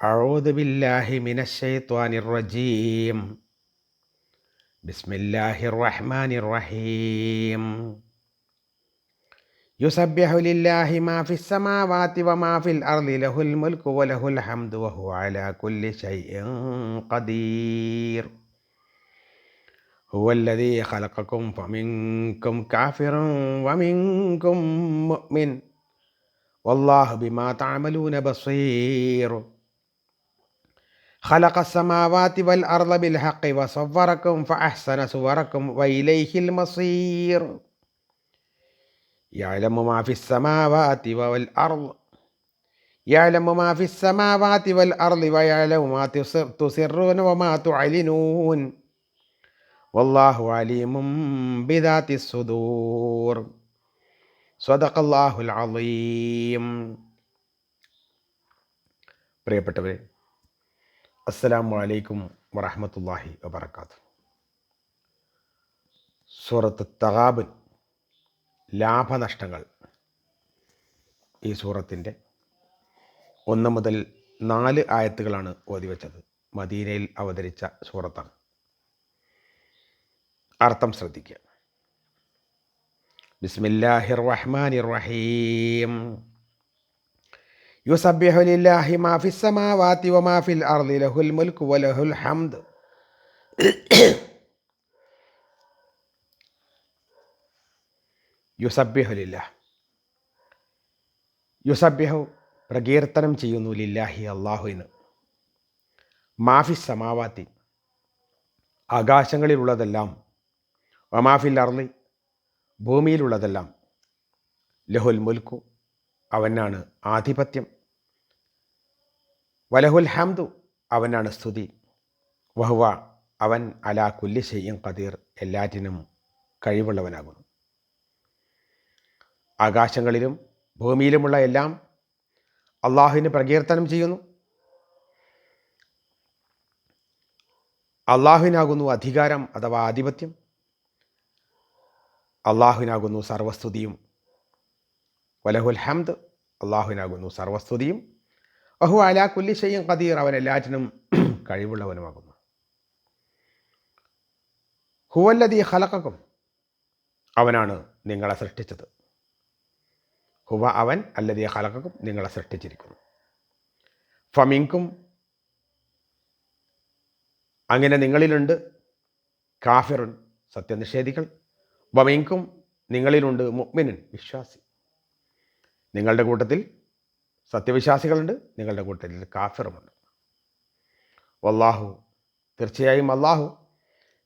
أعوذ بالله من الشيطان الرجيم. بسم الله الرحمن الرحيم. يسبح لله ما في السماوات وما في الأرض له الملك وله الحمد وهو على كل شيء قدير. هو الذي خلقكم فمنكم كافر ومنكم مؤمن. والله بما تعملون بصير. خلق السماوات والأرض بالحق وصوركم فأحسن صوركم وإليه المصير يعلم ما في السماوات والأرض يعلم ما في السماوات والأرض ويعلم ما تصر- تسرون وما تعلنون والله عليم بذات الصدور صدق الله العظيم പ്രിയപ്പെട്ടവരെ അസ്സലാമു അലൈക്കും വറഹമത്തല്ലാഹി വബർക്കാത്തു സൂറത്ത് തകാബ് ലാഭനഷ്ടങ്ങൾ ഈ സൂറത്തിന്റെ ഒന്ന് മുതൽ നാല് ആയത്തുകളാണ് ഓതിവെച്ചത് മദീനയിൽ അവതരിച്ച സൂറത്താണ്. അർത്ഥം ശ്രദ്ധിക്കുക. ബിസ്മില്ലാഹിർ റഹ്മാനിർ റഹീം. യുസബ്യഹു ലില്ലാഹി ലഹുൽ ലില്ലാഹ്. പ്രകീർത്തനം ചെയ്യുന്നു ലില്ലാഹി അള്ളാഹുവിന് മാഫി സമാവാത്തി ആകാശങ്ങളിലുള്ളതെല്ലാം. വമാഫിൽ അർളി ഭൂമിയിലുള്ളതെല്ലാം. ലഹുൽ മുൽക്കു അവനാണ് ആധിപത്യം. വലഹുൽ ഹംദു അവനാണ് സ്തുതി. വഹുവ അവൻ അലാ കുല്ലി ചെയ്യും കദീർ എല്ലാറ്റിനും കഴിവുള്ളവനാകുന്നു. ആകാശങ്ങളിലും ഭൂമിയിലുമുള്ള എല്ലാം അള്ളാഹുവിന് പ്രകീർത്തനം ചെയ്യുന്നു. അള്ളാഹുവിനാകുന്നു അധികാരം അഥവാ ആധിപത്യം. അള്ളാഹുവിനാകുന്നു സർവസ്തുതിയും വലഹുൽ ഹംദ് അള്ളാഹുവിനാകുന്നു സർവസ്തുതിയും. അഹു അലാ കുല്ലി ഷെയ്യും കദീർ അവൻ എല്ലാറ്റിനും കഴിവുള്ളവനുമാകുന്നു. ഹുവല്ലതി ഹലക്കും അവനാണ് നിങ്ങളെ സൃഷ്ടിച്ചത്. ഹുവ അവൻ അല്ലതി ഹലക്കും നിങ്ങളെ സൃഷ്ടിച്ചിരിക്കുന്നു. ഫമിങ്കും അങ്ങനെ നിങ്ങളിലുണ്ട് കാഫിറുൻ സത്യനിഷേധികൾ. വമിങ്കും നിങ്ങളിലുണ്ട് മുഗ്മിനൻ വിശ്വാസി. നിങ്ങളുടെ കൂട്ടത്തിൽ സത്യവിശ്വാസികളുണ്ട് നിങ്ങളുടെ കൂട്ടത്തിൽ കാഫിറുമുണ്ട്. വല്ലാഹു തീർച്ചയായും അള്ളാഹു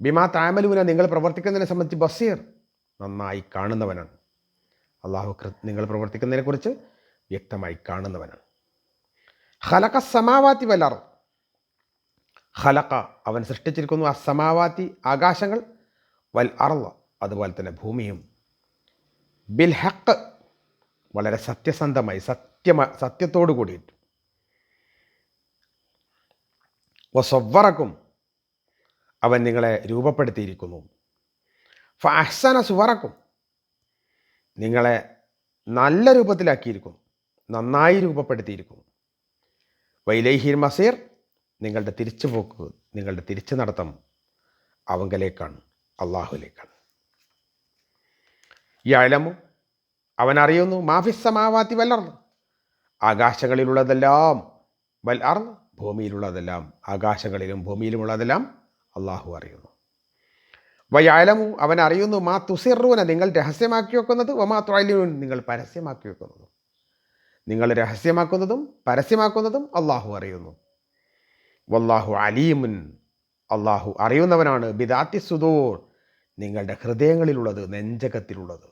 ബിമാ താമലൂന നിങ്ങൾ പ്രവർത്തിക്കുന്നതിനെ സംബന്ധിച്ച് ബസീർ നന്നായി കാണുന്നവനാണ്. അള്ളാഹു നിങ്ങൾ പ്രവർത്തിക്കുന്നതിനെക്കുറിച്ച് വ്യക്തമായി കാണുന്നവനാണ്. ഹലക സമാവാത്തി വലർ ഹലക്ക അവൻ സൃഷ്ടിച്ചിരിക്കുന്നു ആ സമാവാത്തി ആകാശങ്ങൾ വൽ അറള അതുപോലെ തന്നെ ഭൂമിയും. ബിൽ ഹക്ക് വളരെ സത്യസന്ധമായി സത്യ സത്യത്തോടു കൂടിയിട്ട്. വസവറക്കും അവൻ നിങ്ങളെ രൂപപ്പെടുത്തിയിരിക്കുന്നു. ഫാഹ്സന സുവറക്കും നിങ്ങളെ നല്ല രൂപത്തിലാക്കിയിരിക്കുന്നു നന്നായി രൂപപ്പെടുത്തിയിരിക്കുന്നു. വൈലൈഹിൽ മസീർ നിങ്ങളുടെ തിരിച്ചുപോക്ക് നിങ്ങളുടെ തിരിച്ചു നടത്തം അവങ്കലേക്കാണ് അള്ളാഹുലേക്കാണ് ഈ അലമു അവൻ അറിയുന്നു മാഫിസമാവാത്തി വല്ലർന്ന്. ആകാശങ്ങളിലുള്ളതെല്ലാം വൽ അർന്ന് ഭൂമിയിലുള്ളതെല്ലാം ആകാശങ്ങളിലും ഭൂമിയിലുമുള്ളതെല്ലാം അള്ളാഹു അറിയുന്നു. വയാലമു അവൻ അറിയുന്നു മാ തുസിറൂന നിങ്ങൾ രഹസ്യമാക്കി വെക്കുന്നത് വമാ തൊഴിലൂൻ നിങ്ങൾ പരസ്യമാക്കി വെക്കുന്നതും. നിങ്ങൾ രഹസ്യമാക്കുന്നതും പരസ്യമാക്കുന്നതും അള്ളാഹു അറിയുന്നു. വല്ലാഹു അലീമുൻ അള്ളാഹു അറിയുന്നവനാണ്. ബിദാത്തി സുദൂർ നിങ്ങളുടെ ഹൃദയങ്ങളിലുള്ളത് നെഞ്ചകത്തിലുള്ളത്.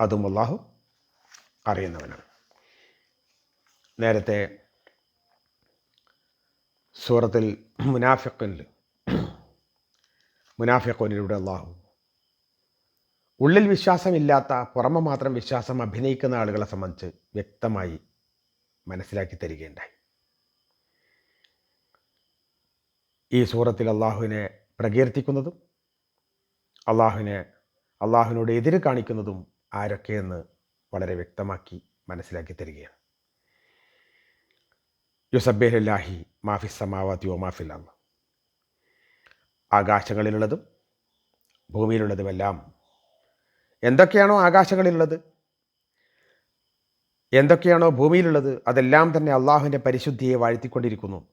അതും അള്ളാഹു അറിയുന്നവനാണ്. നേരത്തെ സൂറത്തിൽ മുനാഫിഖനിൽ മുനാഫിഖനിലൂടെ അള്ളാഹു ഉള്ളിൽ വിശ്വാസമില്ലാത്ത പുറമെ മാത്രം വിശ്വാസം അഭിനയിക്കുന്ന ആളുകളെ സംബന്ധിച്ച് വ്യക്തമായി മനസ്സിലാക്കി തരികയുണ്ടായി. ഈ സൂറത്തിൽ അള്ളാഹുവിനെ പ്രകീർത്തിക്കുന്നതും അള്ളാഹുവിനെ അള്ളാഹുവിനോട് എതിര് കാണിക്കുന്നതും ആരൊക്കെയെന്ന് വളരെ വ്യക്തമാക്കി മനസ്സിലാക്കി തരികയാണ്. യുസബേലാഹി മാഫി സമാവാത്തി ഓ മാഫിൽ അള്ള ആകാശങ്ങളിലുള്ളതും ഭൂമിയിലുള്ളതുമെല്ലാം എന്തൊക്കെയാണോ ആകാശങ്ങളിലുള്ളത്? എന്തൊക്കെയാണോ ഭൂമിയിലുള്ളത്? അതെല്ലാം തന്നെ അള്ളാഹുവിന്റെ പരിശുദ്ധിയെ വാഴ്ത്തിക്കൊണ്ടിരിക്കുന്നു.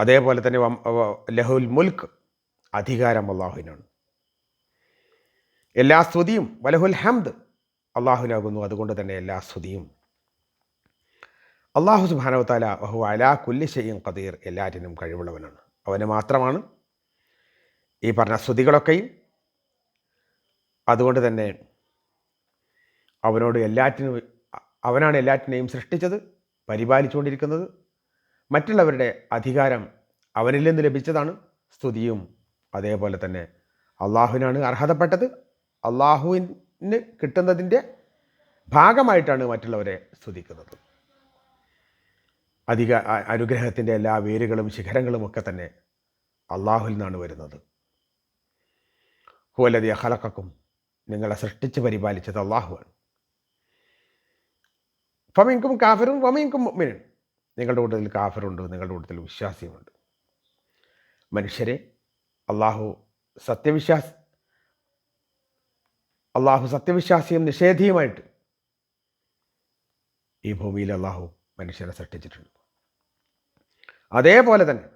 അതേപോലെ തന്നെ ലഹുൽ മുൽക്ക് അധികാരം അള്ളാഹുവിനാണ്. എല്ലാ സ്തുതിയും വലഹുൽ ഹംദ്. അള്ളാഹുവിനാകുന്നു. അതുകൊണ്ട് തന്നെ എല്ലാ സ്തുതിയും. അള്ളാഹു സുബാനവത്താല ബഹു അലാ കുല്ലി ഷെയ്യും കതീർ എല്ലാറ്റിനും കഴിവുള്ളവനാണ്. അവന് മാത്രമാണ് ഈ പറഞ്ഞ സ്തുതികളൊക്കെയും. അതുകൊണ്ട് തന്നെ അവനോട് എല്ലാറ്റിനും അവനാണ് എല്ലാറ്റിനെയും സൃഷ്ടിച്ചത് പരിപാലിച്ചുകൊണ്ടിരിക്കുന്നത്. മറ്റുള്ളവരുടെ അധികാരം അവനിൽ നിന്ന് ലഭിച്ചതാണ് സ്തുതിയും. അതേപോലെ തന്നെ അള്ളാഹുവിനാണ് അർഹതപ്പെട്ടത്. അള്ളാഹുവിന് കിട്ടുന്നതിന്റെ ഭാഗമായിട്ടാണ് മറ്റുള്ളവരെ സ്തുതിക്കുന്നത്. അധിക അനുഗ്രഹത്തിന്റെ എല്ലാ വേരുകളും ശിഖരങ്ങളും ഒക്കെ തന്നെ അള്ളാഹുവിൽ നിന്നാണ് വരുന്നത്. ഹുവലതിയ ഹലക്കും നിങ്ങളെ സൃഷ്ടിച്ച് പരിപാലിച്ചത് അള്ളാഹുവാണ്. ഫമിങ്കും കാഫിറും ഫമിങ്കും മുഅ്മിനും നിങ്ങളുടെ കൂട്ടത്തിൽ കാഫറുണ്ട് നിങ്ങളുടെ കൂട്ടത്തിൽ വിശ്വാസിയുമുണ്ട്. മനുഷ്യരെ അള്ളാഹു സത്യവിശ്വാസ അള്ളാഹു സത്യവിശ്വാസിയും നിഷേധിയുമായിട്ട് ഈ ഭൂമിയിൽ അള്ളാഹു മനുഷ്യരെ സൃഷ്ടിച്ചിട്ടുണ്ട്. അതേപോലെ തന്നെ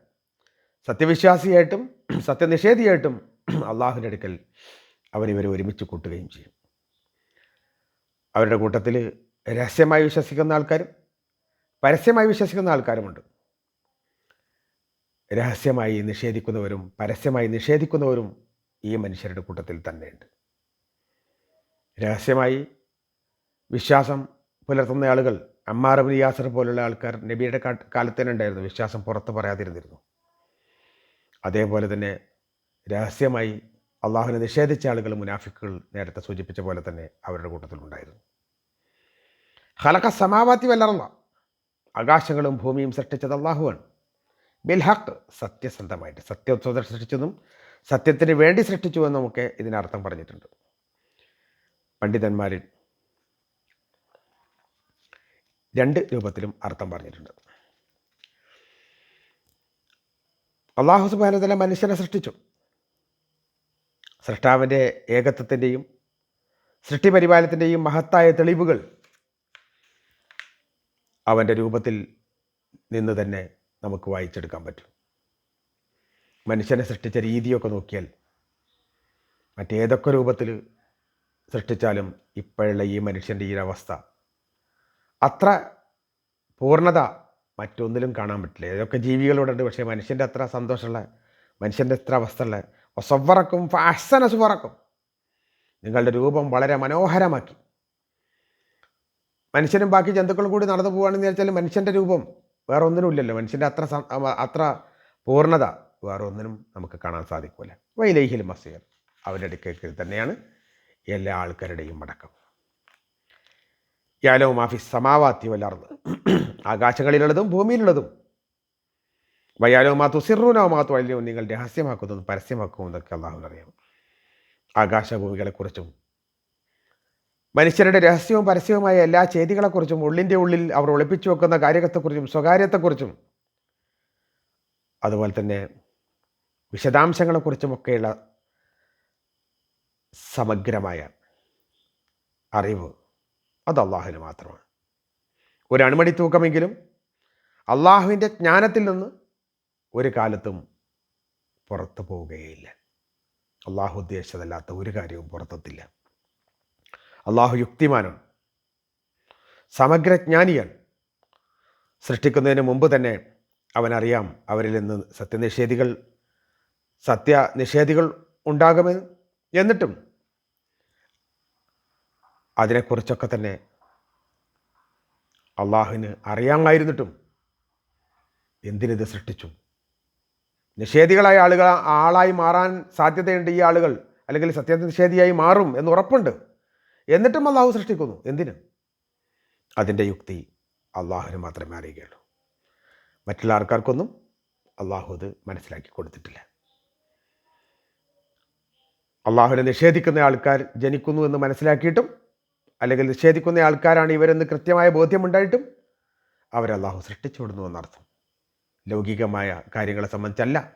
സത്യവിശ്വാസിയായിട്ടും സത്യനിഷേധിയായിട്ടും അള്ളാഹുവിന്റെ അടുക്കൽ അവരിവരെ ഒരുമിച്ച് കൂട്ടുകയും ചെയ്യും. അവരുടെ കൂട്ടത്തിൽ രഹസ്യമായി വിശ്വസിക്കുന്ന ആൾക്കാരും പരസ്യമായി വിശ്വസിക്കുന്ന ആൾക്കാരുമുണ്ട്. രഹസ്യമായി നിഷേധിക്കുന്നവരും പരസ്യമായി നിഷേധിക്കുന്നവരും ഈ മനുഷ്യരുടെ കൂട്ടത്തിൽ തന്നെയുണ്ട്. രഹസ്യമായി വിശ്വാസം പുലർത്തുന്ന ആളുകൾ അമ്മാർ അബിൻ യാസർ പോലുള്ള ആൾക്കാർ നബിയുടെ കാലത്ത് തന്നെ ഉണ്ടായിരുന്നു വിശ്വാസം പുറത്ത് പറയാതിരുന്നിരുന്നു. അതേപോലെ തന്നെ രഹസ്യമായി അള്ളാഹുവിനെ നിഷേധിച്ച ആളുകൾ മുനാഫിക്കുകൾ നേരത്തെ സൂചിപ്പിച്ച പോലെ തന്നെ അവരുടെ കൂട്ടത്തിലുണ്ടായിരുന്നു. ഹലക സമാവാത്തി വല്ലറല്ല ആകാശങ്ങളും ഭൂമിയും സൃഷ്ടിച്ചത് അള്ളാഹുവാണ്. ബിൽഹക്ക് സത്യസന്ധമായിട്ട് സത്യം സൃഷ്ടിച്ചതും സത്യത്തിന് വേണ്ടി സൃഷ്ടിച്ചു എന്നൊക്കെ ഇതിനർത്ഥം പറഞ്ഞിട്ടുണ്ട്. പണ്ഡിതന്മാരിൽ രണ്ട് രൂപത്തിലും അർത്ഥം പറഞ്ഞിട്ടുണ്ട്. അള്ളാഹു സുബാനതല മനുഷ്യനെ സൃഷ്ടിച്ചു. സൃഷ്ടാവിന്റെ ഏകത്വത്തിന്റെയും സൃഷ്ടിപരിപാലനത്തിന്റെയും മഹത്തായ തെളിവുകൾ അവന്റെ രൂപത്തിൽ നിന്ന് തന്നെ നമുക്ക് വായിച്ചെടുക്കാൻ പറ്റും. മനുഷ്യനെ സൃഷ്ടിച്ച രീതിയൊക്കെ നോക്കിയാൽ മറ്റേതൊക്കെ രൂപത്തിൽ സൃഷ്ടിച്ചാലും ഇപ്പോഴുള്ള ഈ മനുഷ്യന്റെ ഈ അവസ്ഥ അത്ര പൂർണത മറ്റൊന്നിലും കാണാൻ പറ്റില്ല. ഏതൊക്കെ ജീവികളോടുണ്ട് പക്ഷേ മനുഷ്യന്റെ അത്ര സന്തോഷമുള്ള മനുഷ്യന്റെ അത്ര ഉള്ള ഒസവറക്കും ഫാസന സുവറക്കും നിങ്ങളുടെ രൂപം വളരെ മനോഹരമാക്കി. മനുഷ്യനും ബാക്കി ജന്തുക്കളും കൂടി നടന്നു പോകുകയാണെന്ന് വെച്ചാൽ മനുഷ്യന്റെ രൂപം വേറെ ഒന്നിനും ഇല്ലല്ലോ മനുഷ്യന്റെ അത്ര അത്ര പൂർണത വേറെ ഒന്നിനും നമുക്ക് കാണാൻ സാധിക്കില്ല വൈലൈഹിൽ മസീർ. അവരുടെ അടുക്കേക്ക് തന്നെയാണ് എല്ലാ ആൾക്കാരുടെയും മടക്കം. യാലോ മാഫി സമാവാത്തി വല്ലാർന്ന് ആകാശങ്ങളിലുള്ളതും ഭൂമിയിലുള്ളതും. വയാലോ മാത്തു സിറൂനോ മാത്തു അല്ലയോ നിങ്ങൾ രഹസ്യമാക്കുന്നതും പരസ്യമാക്കുന്നതൊക്കെ അള്ളാഹുവിനറിയാം ആകാശഭൂമികളെക്കുറിച്ചും മനുഷ്യരുടെ രഹസ്യവും പരസ്യവുമായ എല്ലാ ചെയ്തികളെക്കുറിച്ചും ഉള്ളിന്റെ ഉള്ളിൽ അവർ ഒളിപ്പിച്ചു വെക്കുന്ന കാര്യത്തെക്കുറിച്ചും സ്വകാര്യത്തെക്കുറിച്ചും അതുപോലെ തന്നെ വിശദാംശങ്ങളെക്കുറിച്ചുമൊക്കെയുള്ള സമഗ്രമായ അറിവ് അത് അള്ളാഹുവിന് മാത്രമാണ്. ഒരു അണുമണി തൂക്കമെങ്കിലും അള്ളാഹുവിന്റെ ജ്ഞാനത്തിൽ നിന്ന് ഒരു കാലത്തും പുറത്തു പോവുകയില്ല. അള്ളാഹു ഉദ്ദേശിച്ചതല്ലാത്ത ഒരു കാര്യവും പുറത്തെത്തില്ല. അള്ളാഹു യുക്തിമാനാണ്. സമഗ്രജ്ഞാനിയാണ് സൃഷ്ടിക്കുന്നതിന് മുമ്പ് തന്നെ അവനറിയാം അവരിൽ നിന്ന് സത്യനിഷേധികൾ സത്യനിഷേധികൾ ഉണ്ടാകുമെന്ന്. എന്നിട്ടും അതിനെക്കുറിച്ചൊക്കെ തന്നെ അള്ളാഹുവിന് അറിയാമായിരുന്നിട്ടും എന്തിനിത് സൃഷ്ടിച്ചു? നിഷേധികളായ ആളുകൾ ആളായി മാറാൻ സാധ്യതയുണ്ട് ഈ ആളുകൾ അല്ലെങ്കിൽ സത്യനിഷേധിയായി മാറും എന്ന് ഉറപ്പുണ്ട്. എന്നിട്ടും അള്ളാഹു സൃഷ്ടിക്കുന്നു. എന്തിന്? അതിന്റെ യുക്തി അള്ളാഹുവിന് മാത്രമേ അറിയുകയുള്ളൂ. മറ്റുള്ള ആൾക്കാർക്കൊന്നും അള്ളാഹു അത് മനസ്സിലാക്കി കൊടുത്തിട്ടില്ല. അള്ളാഹുവിനെ നിഷേധിക്കുന്ന ആൾക്കാർ ജനിക്കുന്നു എന്ന് മനസ്സിലാക്കിയിട്ടും അല്ലെങ്കിൽ നിഷേധിക്കുന്ന ആൾക്കാരാണ് ഇവരെന്ന് കൃത്യമായ ബോധ്യമുണ്ടായിട്ടും അവരെ അള്ളാഹു സൃഷ്ടിച്ചു വിടുന്നു എന്നർത്ഥം. ലൗകികമായ കാര്യങ്ങളെ സംബന്ധിച്ചല്ല.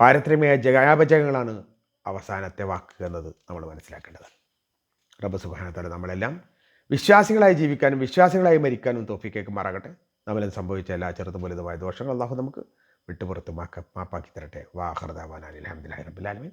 പാരത്രികമായ ജയാപചയങ്ങളാണ് അവസാനത്തെ വാക്ക് എന്നത് നമ്മൾ മനസ്സിലാക്കേണ്ടത്. റബ്ബ് സുബാനത്തല നമ്മളെല്ലാം വിശ്വാസികളായി ജീവിക്കാനും വിശ്വാസികളായി മരിക്കാനും തോഫിക്കേക്ക് മാറാകട്ടെ. നമ്മളിൽ സംഭവിച്ച എല്ലാ ചെറുതും വലുതുമായ ദോഷങ്ങൾ അള്ളാഹു നമുക്ക് വിട്ടുപുറത്ത് മാക്ക മാപ്പാക്കി തരട്ടെ. വാഹർദാവാൻ അലഹമുല്ലാ റബ്ബുലാലമീൻ